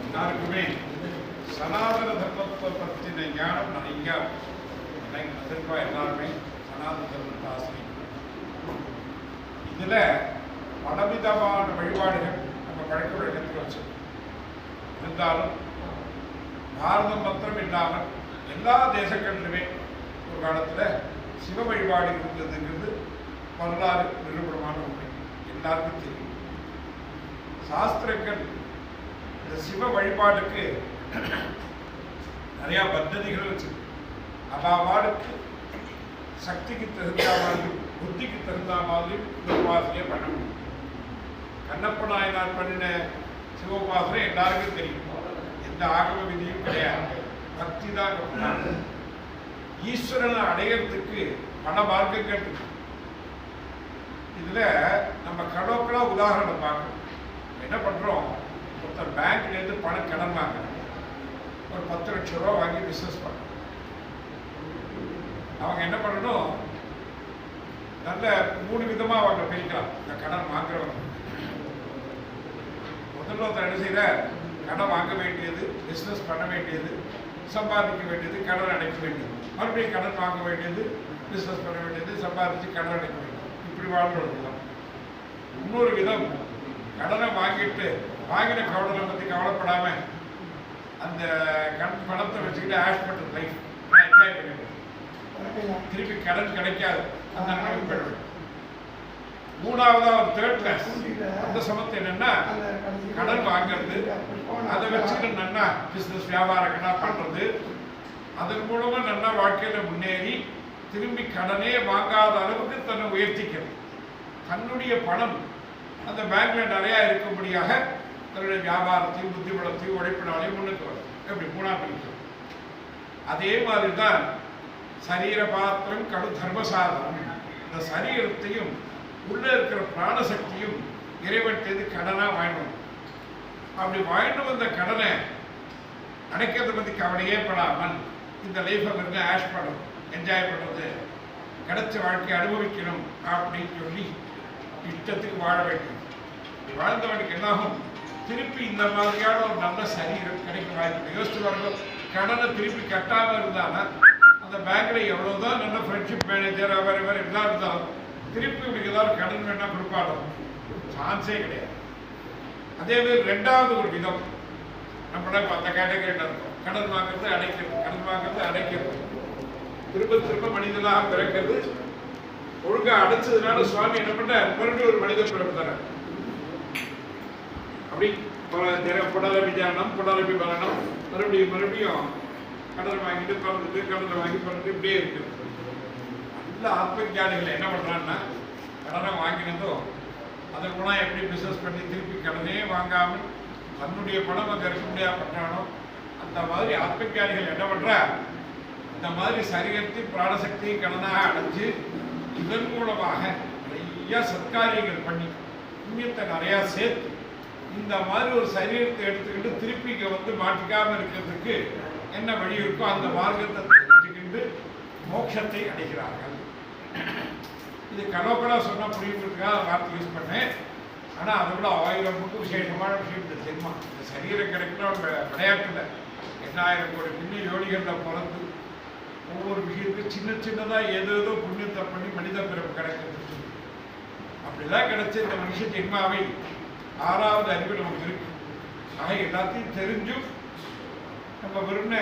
எல்லாருக்குமே சனாதன தர்மத்தை பற்றின ஞானம் நிறையா வந்திருக்கா எல்லாருமே சனாதன தர்மத்தை ஆசிரியர். இதில் பலவிதமான வழிபாடுகள் நம்ம பழக்க வழக்கத்தில் வச்சு இருந்தாலும் பாரதம் மாத்திரம் இல்லாமல் எல்லா தேசங்களிலுமே ஒரு காலத்தில் சிவ வழிபாடு இருந்ததுங்கிறது வரலாறு நிரூபணமான உண்மை எல்லாருக்கும் தெரியும். சாஸ்திரங்கள் இந்த சிவ வழிபாட்டுக்கு நிறையா பத்ததிகள் வச்சுருக்கு. அவாவாளுக்கு சக்திக்கு தகுந்த மாதிரி புத்திக்கு தகுந்த மாதிரி இந்த உபாசனையை பண்ண முடியும். கண்ணப்ப நாயனார் பண்ணின சிவ உபாசனை எல்லாருக்கும் தெரியும். எந்த ஆகம விதியும் கிடையாது. பக்தி தான் ஈஸ்வரனை அடையிறதுக்கு பல மார்க்கங்கள் இருக்கு. இதில் நம்ம கடவுக்களா உதாரணம் பார்க்கணும். என்ன பண்ணுறோம் ஒருத்தர் பேங்க்லேருந்து பணம் கடன் ஒரு பத்து லட்சம் ரூபா வாங்கி பிஸ்னஸ் பண்றோம். அவங்க என்ன பண்ணணும்? நல்ல மூணு விதமாக அவங்க பிரிக்கலாம். இந்த கடன் வாங்குறவங்க. முதல்ல ஒருத்தர் என்ன செய்யற கடன் வாங்க வேண்டியது பிஸ்னஸ் பண்ண வேண்டியது சம்பாதிக்க வேண்டியது கடன் அடைக்க வேண்டியது. மறுபடியும் கடன் வாங்க வேண்டியது பிஸ்னஸ் பண்ண வேண்டியது சம்பாதிச்சு கடன் அடைக்க வேண்டியது. இப்படி வாழ்றது தான் இன்னொரு விதம் கடனை வாங்கிட்டு வாங்கின கடனை பத்தி கவலைப்படாம அந்த கடன் பணத்தை வச்சுக்கிட்டு ஆஷ் பண்ற லைஃப் என்ஜாய் பண்ணிடுவேன் திருப்பி கடன் கிடைக்காது. அந்த நிலைமை போயிடும் மூணாவதா ஒரு தேர்ட் கிளாஸ் அந்த சமத்து என்னன்னா கடன் வாங்குறது அதை வச்சுக்கிட்டு நல்லா பிசினஸ் வியாபாரங்களா பண்றது. அதன் மூலமா நல்லா வாழ்க்கையில முன்னேறி திரும்பி கடனே வாங்காத அளவுக்கு தன்னை உயர்த்திக்கிறது தன்னுடைய பணம் அந்த பேங்க்ல நிறைய இருக்கும்படியாக தன்னுடைய வியாபாரத்தையும் புத்திபலத்தையும் உழைப்பினாலையும் முன்னுக்கு வரும். எப்படி? மூணா பிரிக்கும் அதே மாதிரி தான் சரீர பாத்திரம் கடு தர்மசாதனம். இந்த சரீரத்தையும் உள்ளே இருக்கிற பிராணசக்தியும் இறைவன் செய்து கடனாக வாங்கணும் அப்படி வாங்கிட்டு வந்த கடனை அடைக்கிறத பற்றி கவலையே படாமல் இந்த லைஃப்பை வந்து ஆஷ் பண்ணணும் என்ஜாய் பண்ணுறது கிடைச்ச வாழ்க்கையை அனுபவிக்கணும் அப்படின்னு சொல்லி இஷ்டத்துக்கு வாழ வேண்டும். வாழ்ந்தவனுக்கு என்னாகும்? திருப்பி இந்த மாதிரியான ஒரு நல்ல சரீரம் கிடைக்க வாய்ப்பு யோசிச்சு வரணும் கடனை திருப்பி கட்டாமல் இருந்தானா? அந்த பேங்க்ல எவ்வளவுதான் நல்ல ஃப்ரெண்ட்ஷிப் மேனேஜர் அவர் இவர் எல்லாம் இருந்தாலும் திருப்பி இவனுக்கு ஏதாவது கடன் வேணா கொடுப்பாரோ சான்ஸே கிடையாது. அதே மாதிரி ரெண்டாவது ஒரு விதம். நம்மளே அந்த கேட்டகரியில் இருக்கோம்? கடன் வாங்குறது அடைக்கிறது. கடன் வாங்குறது அடைக்கிறது. திரும்ப திரும்ப மனிதனாக பிறக்கிறது ஒழுங்கா அடைச்சதுனால சுவாமி என்ன பண்ணார்? மறுபடியும் ஒரு மனித பிறப்பு தர அப்படி பல- திர- புடலபி தியானம் புனரபி மறுபடியும் மறுபடியும் கடலை வாங்கிட்டு பறந்துட்டு கடலை வாங்கி பிறந்து இப்படியே இருக்கு. நல்ல ஆத்மஜானிகள் என்ன பண்றாங்கன்னா கடனை வாங்கினதோ அதை கூட எப்படி பிஸ்னஸ் பண்ணி திருப்பி கடனே வாங்காமல் தன்னுடைய பணம் அங்கே இருக்க முடியாது பண்றானோ அந்த மாதிரி ஆத்மஜானிகள் என்ன பண்ணுறா இந்த மாதிரி சரீரத்தை பிராணசக்தியும் கடனாக அடைஞ்சு இதன் மூலமாக நிறைய சத்காரியங்கள் பண்ணி புண்ணியத்தை நிறையா சேர்த்து இந்த மாதிரி ஒரு சரீரத்தை எடுத்துக்கிட்டு திருப்பி இங்கே வந்து மாட்டிக்காமல் இருக்கிறதுக்கு என்ன வழி இருக்கோ அந்த மார்க்கத்தை தெரிஞ்சுக்கிட்டு மோட்சத்தை அடைகிறார்கள். இது கலோக்கலா சொன்னால் புரியுறதுக்காக வார்த்தை யூஸ் பண்ணேன். ஆனால் அதை விட ஆயிரம் மட்டும் விசேஷமான விஷயம் இந்த ஜென்மம். இந்த சரீரம் கிடைக்கல விளையாட்டுல எண்ணாயிரம் கோடி பின்னி ஜோடிகளில் பிறந்து ஒவ்வொரு விஷயத்துக்கும் சின்ன சின்னதா ஏதோ ஏதோ புண்ணியத்தை பண்ணி மனித பிறப்பு கிடைக்கிறது. அப்படிலாம் கிடைச்ச இந்த மனுஷ ஜென்மாவை ஆறாவது அறிவு நமக்கு இருக்கு. ஆக எல்லாத்தையும் தெரிஞ்சும் நம்ம வெறும்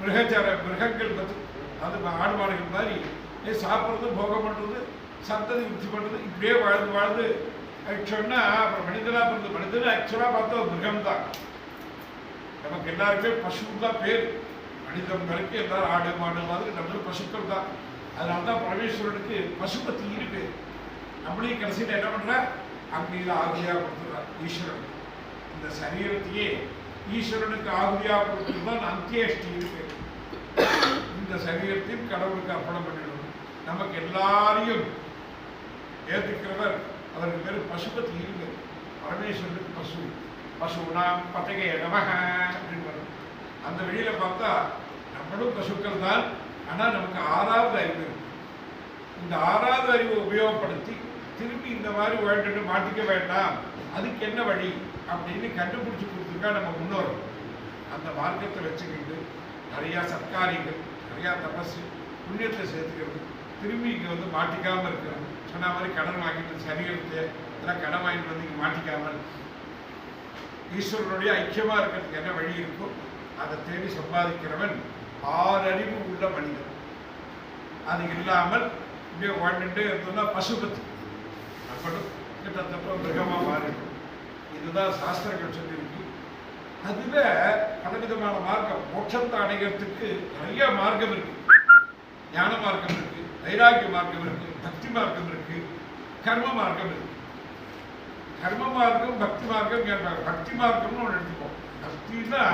மிருகச்சார மிருகங்கள் பற்றி அது ஆடு மாடுகள் மாதிரி சாப்பிட்றது போகம் பண்ணுறது சத்தது விருத்தி பண்ணுறது இப்படியே வாழ்ந்து வாழ்ந்து சொன்னால் அப்புறம் மனிதனாக பிறந்த மனிதன் ஆக்சுவலாக பார்த்தா ஒரு மிருகம் தான் நமக்கு எல்லாருக்குமே பசு தான் பேர். மனிதன் வரைக்கும் எல்லாரும் ஆடு மாடு மாதிரி நம்மளும் பசுக்கள் தான். அதனால தான் பரமேஸ்வரனுக்கு பசுபத்தி இருக்கு நம்மளையும் கடைசியில் என்ன பண்ணுற அக்னியில் ஆகுதியாக கொடுத்துட்றார் ஈஸ்வரன் இந்த சரீரத்தையே ஈஸ்வரனுக்கு ஆகுதியாக கொடுத்துட்டு தான் அந்தியஷ்டி இருக்கு. இந்த சரீரத்தையும் கடவுளுக்கு அர்ப்பணம் பண்ணிடணும். நமக்கு எல்லாரையும் ஏற்றுக்கிறவர் அவருக்கு பேர் பசுபத்தி இருக்கு பரமேஸ்வரனுக்கு பசு. பசுனா பதகே நமக அந்த வெளியில பார்த்தா நம்மளும் பசுக்கள் தான். ஆனா நமக்கு ஆறாவது அறிவு இருக்கு. இந்த ஆறாவது அறிவை உபயோகப்படுத்தி திரும்பி இந்த மாதிரி வேண்டுட்டு மாட்டிக்க வேண்டாம். அதுக்கு என்ன வழி? அப்படின்னு கண்டுபிடிச்சு கொடுத்துருக்கா நம்ம முன்னோர். அந்த மார்க்கத்தை வச்சுக்கிட்டு நிறையா சத்காரியங்கள் நிறையா தபசு புண்ணியத்தை சேர்த்துக்கிறது. திரும்பி இங்கே வந்து மாட்டிக்காமல் இருக்கிறது. சொன்ன மாதிரி கடன் வாங்கிட்டு சரீரத்தை இதெல்லாம் கடன் வாங்கிட்டு வந்து இங்கே மாட்டிக்காமல் ஈஸ்வரனுடைய ஐக்கியமாக இருக்கிறதுக்கு என்ன வழி இருக்கோ அதை தேடி சம்பாதிக்கிறவன் ஆறறிவு உள்ள மனிதன். அது இல்லாமல் இப்படியே வாழ்ந்துட்டே இருந்தோம்னா பசுபத்து அப்படும் கிட்டத்தட்ட மிருகமாக மாறிடும். இதுதான் சாஸ்திரங்கள் சொல்லியிருக்கு. அதுவே பலவிதமான மார்க்கம். மோட்சத்தை அடைகிறதுக்கு நிறைய மார்க்கம் இருக்கு. ஞான மார்க்கம் இருக்கு வைராகிய மார்க்கம் இருக்கு பக்தி மார்க்கம் இருக்கு கர்ம மார்க்கம் இருக்கு. கர்ம மார்க்கம் பக்தி மார்க்கம் கேட்பாங்க. பக்தி மார்க்கம்னு ஒன்று எடுத்துப்போம். பக்தின்னா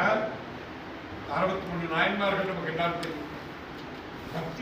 அறுபத்தி மூணு நாயன்மார்கள் நமக்கு எல்லாருக்கும் தெரியும்.